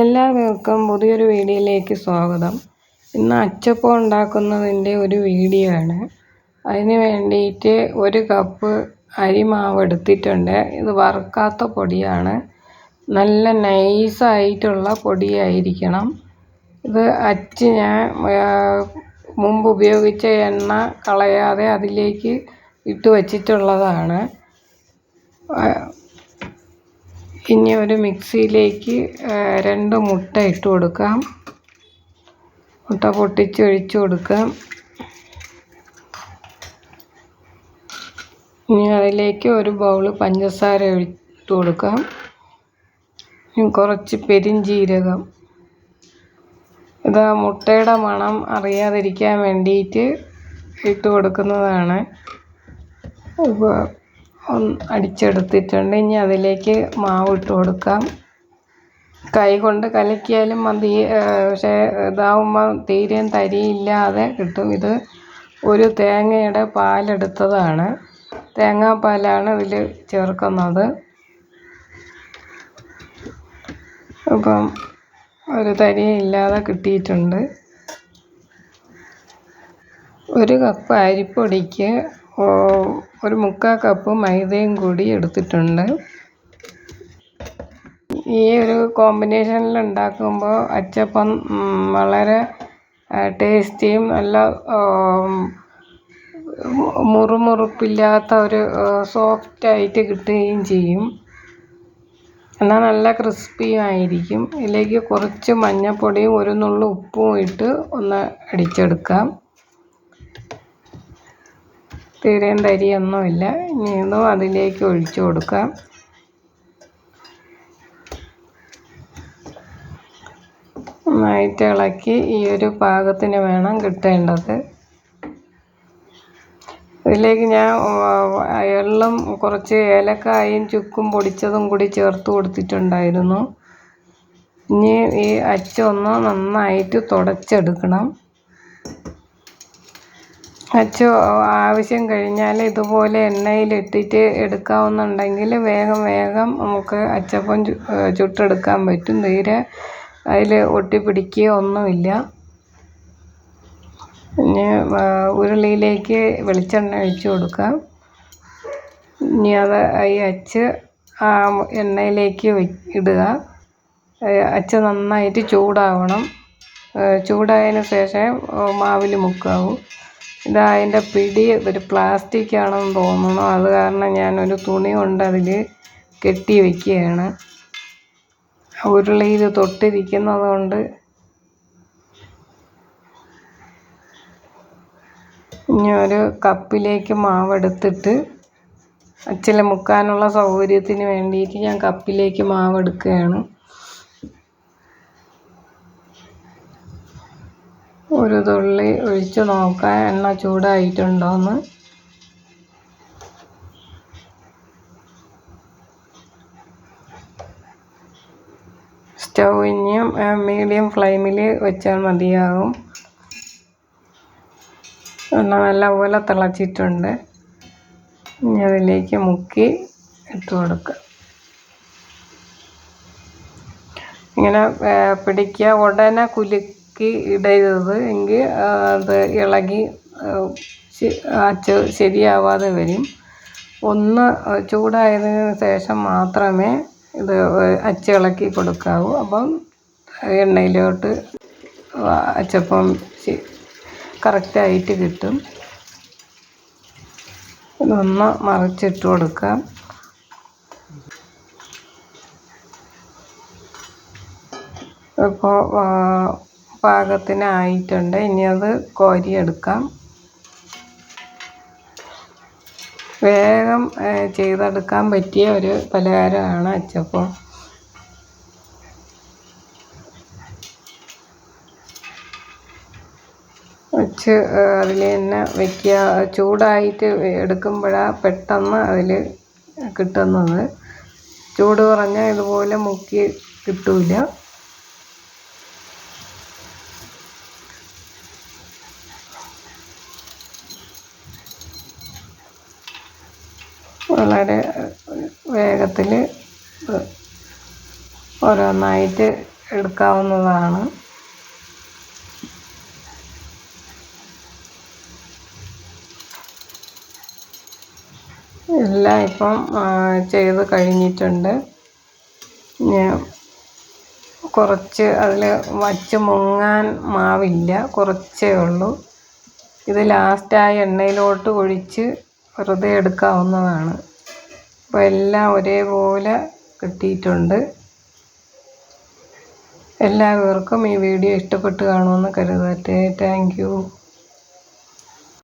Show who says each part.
Speaker 1: എല്ലാവർക്കും പുതിയൊരു വീഡിയോയിലേക്ക് സ്വാഗതം. ഇന്ന് അച്ചപ്പം ഉണ്ടാക്കുന്നതിന്റെ ഒരു വീഡിയോ ആണ് അതിന് വേണ്ടിയിട്ട് ഒരു കപ്പ് അരിമാവ് എടുത്തിട്ടുണ്ട്. ഇത് വറുക്കാത്ത പൊടിയാണ്. നല്ല നൈസായിട്ടുള്ള പൊടിയായിരിക്കണം. ഇത് അച്ച് ഞാൻ മുമ്പ് ഉപയോഗിച്ച എണ്ണ കളയാതെ അതിലേക്ക് ഇട്ട് വച്ചിട്ടുള്ളതാണ്. ഇനി ഒരു മിക്സിയിലേക്ക് രണ്ട് മുട്ട ഇട്ട് കൊടുക്കാം. മുട്ട പൊട്ടിച്ച് ഒഴിച്ചു കൊടുക്കാം. ഇനി അതിലേക്ക് ഒരു ബൗൾ പഞ്ചസാര ഇട്ട് കൊടുക്കാം. കുറച്ച് പെരിഞ്ജീരകം ഇത് മുട്ടയുടെ മണം അറിയാതിരിക്കാൻ വേണ്ടിയിട്ട് ഇട്ട് കൊടുക്കുന്നതാണ്. അടിച്ചെടുത്തിട്ടുണ്ട്. ഇനി അതിലേക്ക് മാവ് ഇട്ട് കൊടുക്കാം. കൈ കൊണ്ട് കലക്കിയാലും മതി. പക്ഷേ ഇതാവുമ്പോൾ തീരെയും തരിയില്ലാതെ കിട്ടും. ഇത് ഒരു തേങ്ങയുടെ പാലെടുത്തതാണ്. തേങ്ങാപ്പാലാണ് ഇതിൽ ചേർക്കുന്നത്. അപ്പം ഒരു തരിയില്ലാതെ കിട്ടിയിട്ടുണ്ട്. ഒരു കപ്പ് അരിപ്പൊടിക്ക് ഒരു മുക്കാൽ കപ്പ് മൈദയും കൂടി എടുത്തിട്ടുണ്ട്. ഈ ഒരു കോമ്പിനേഷനിൽ ഉണ്ടാക്കുമ്പോൾ അച്ചപ്പം വളരെ ടേസ്റ്റിയും നല്ല മുറുമുറുപ്പില്ലാത്ത ഒരു സോഫ്റ്റായിട്ട് കിട്ടുകയും ചെയ്യും. എന്നാൽ നല്ല ക്രിസ്പിയും ആയിരിക്കും. ഇതിലേക്ക് കുറച്ച് മഞ്ഞൾപ്പൊടിയും ഒരു നുള്ളു ഉപ്പും ഇട്ട് ഒന്ന് അടിച്ചെടുക്കാം. തീരെയും തരിയൊന്നുമില്ല. ഇനി ഇതും അതിലേക്ക് ഒഴിച്ചു കൊടുക്കാം. നന്നായിട്ട് ഇളക്കി ഈ ഒരു പാകത്തിന് വേണം കിട്ടേണ്ടത്. ഇതിലേക്ക് ഞാൻ എള്ളും കുറച്ച് ഏലക്കായും ചുക്കും പൊടിച്ചതും കൂടി ചേർത്ത് കൊടുത്തിട്ടുണ്ടായിരുന്നു. ഇനി ഈ അച്ചൊന്ന് നന്നായിട്ട് തുടച്ചെടുക്കണം. അച്ചു ആവശ്യം കഴിഞ്ഞാൽ ഇതുപോലെ എണ്ണയിലിട്ടിട്ട് എടുക്കാവുന്നുണ്ടെങ്കിൽ വേഗം വേഗം നമുക്ക് അച്ചപ്പം ചുട്ടെടുക്കാൻ പറ്റും. തീരെ അതിൽ ഒട്ടിപ്പിടിക്കുക ഒന്നുമില്ല. ഇനി ഉരുളിയിലേക്ക് വെളിച്ചെണ്ണ ഒഴിച്ച് കൊടുക്കാം. ഇനി അത് ഈ അച്ച് ആ എണ്ണയിലേക്ക് ഇടുക. അച്ച് നന്നായിട്ട് ചൂടാവണം. ചൂടായതിന് ശേഷം മാവിൽ മുക്കാവൂ. ഇതാ അതിന്റെ പിടി ഒരു പ്ലാസ്റ്റിക് ആണെന്ന് തോന്നുന്നു. അത് കാരണം ഞാനൊരു തുണി കൊണ്ട് അതിൽ കെട്ടി വയ്ക്കുകയാണ് ഉരുളിയിൽ തൊട്ടിരിക്കുന്നത് കൊണ്ട് ഇനി ഒരു കപ്പിലേക്ക് മാവെടുത്തിട്ട് അച്ചിൽ മുക്കാനുള്ള സൗകര്യത്തിന് വേണ്ടിയിട്ട് ഞാൻ കപ്പിലേക്ക് മാവെടുക്കുകയാണ് ഒരു തുള്ളി ഒഴിച്ച് നോക്കാം എണ്ണ ചൂടായിട്ടുണ്ടോയെന്ന് സ്റ്റൗ ഇനിയും മീഡിയം ഫ്ലെയിമിൽ വെച്ചാൽ മതിയാകും. എണ്ണ നല്ലപോലെ തിളച്ചിട്ടുണ്ട്. ഇനി അതിലേക്ക് മുക്കി ഇട്ട് കൊടുക്കുക. ഇങ്ങനെ പിടിക്കുക. ഉടനെ കുലു ഇളക്കി ഇടരുത് എങ്കിൽ അത് ഇളകി അച്ച് ശരിയാവാതെ വരും. ഒന്ന് ചൂടായതിന് ശേഷം മാത്രമേ ഇത് അച്ച് ഇളക്കി കൊടുക്കാവൂ. അപ്പം എണ്ണയിലോട്ട് അച്ചപ്പം കറക്റ്റായിട്ട് കിട്ടും. ഇതൊന്ന് മറിച്ചിട്ട് കൊടുക്കാം. ഇപ്പോൾ പാകത്തിനായിട്ടുണ്ട്. ഇനി അത് കോരിയെടുക്കാം. വേഗം ചെയ്തെടുക്കാൻ പറ്റിയ ഒരു പലഹാരമാണ് അച്ചപ്പം. വെച്ച് അതിൽ തന്നെ വയ്ക്കുക ചൂടായിട്ട് എടുക്കുമ്പോഴാണ് പെട്ടെന്ന് അതിൽ കിട്ടുന്നത്. ചൂട് കുറഞ്ഞാൽ ഇതുപോലെ മുക്കി കിട്ടില്ല വളരെ വേഗത്തിൽ ഓരോന്നായിട്ട് എടുക്കാവുന്നതാണ്. എല്ലാം ഇപ്പം ചെയ്ത് കഴിഞ്ഞിട്ടുണ്ട്. കുറച്ച് അതിൽ വച്ച് മുങ്ങാൻ മാവില്ല കുറച്ചേ ഉള്ളൂ. ഇത് ലാസ്റ്റായി എണ്ണയിലോട്ട് ഒഴിച്ച് വെറുതെ എടുക്കാവുന്നതാണ്. അപ്പോൾ എല്ലാം ഒരേപോലെ കിട്ടിയിട്ടുണ്ട്. എല്ലാവർക്കും ഈ വീഡിയോ ഇഷ്ടപ്പെട്ട് കാണുമെന്ന് കരുതട്ടെ താങ്ക്